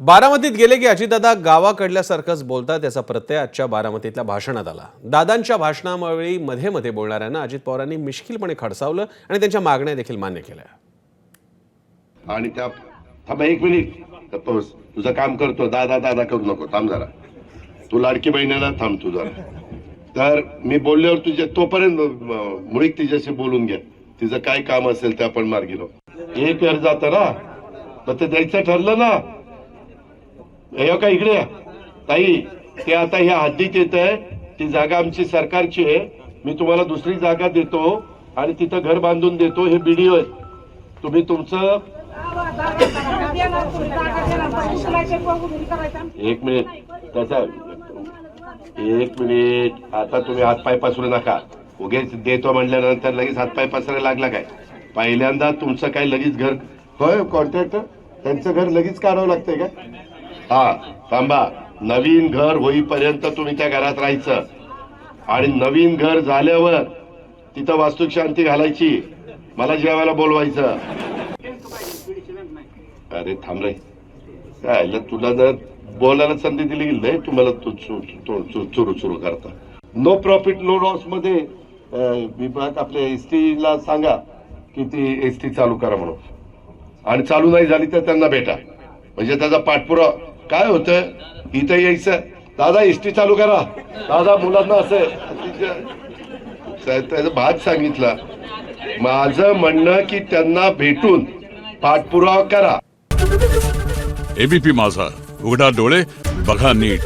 बारामतीत गेले की अजितदादा गावाकडल्यासारखंच बोलतात त्याचा प्रत्यय आजच्या बारामतीतल्या भाषणात आला. दादांच्या भाषणावेळी मध्ये मध्ये बोलणाऱ्यांना अजित पवारांनी मिश्किलपणे खडसावलं आणि त्यांच्या मागण्या देखील मान्य केल्या. आणि त्या थांबा एक मिनिट. तुझं काम करतो दादा दादा करू नको. थांब जरा. तू लाडकी बहिणीला थांब तू जरा. तर मी बोलल्यावर तुझ्या तोपर्यंत मुळीक तिच्याशी बोलून घे. तिचं काय काम असेल ते आपण मार्गी एक वेळ जात ना? तर ते द्यायचं ठरलं ना? हे का इकडे? या. ताई ते आता ह्या हद्दीत येत आहे. ती जागा आमची सरकारची आहे. मी तुम्हाला दुसरी जागा देतो आणि तिथं घर बांधून देतो. हे बीडीओ आहे. तुम्ही तुमचं एक मिनिट. त्याचा एक मिनिट. आता तुम्ही हातपाय पसरू नका. उगेच देतो म्हणल्यानंतर लगेच हातपाय पसरायला लागला काय? पहिल्यांदा तुमचं काय लगेच घर होय कॉन्ट्रॅक्टर त्यांचं घर लगेच काढावं लागतंय का हा थांबा. नवीन घर होईपर्यंत तुम्ही त्या घरात राहायचं. आणि नवीन घर झाल्यावर तिथं वास्तुक शांती घालायची. मला जेवायला बोलवायचं. अरे थांब रे. काय तुला जर बोलायला संधी दिली गेली नाही तुम्हाला चुरू चुरू करता. नो प्रॉफिट नो लॉसमध्ये विभाग आपल्या एस ला सांगा की ती एस टी चालू करा म्हणून. आणि चालू नाही झाली तर त्यांना भेटा. म्हणजे त्याचा पाठपुरावा काय होतं? इथं यायचं. दादा एस टी चालू करा. दादा मुलांना असं. त्याचा भाग सांगितला. माझं म्हणणं की त्यांना भेटून पाठपुरावा करा. एबीपी माझा. उघडा डोळे बघा नीट.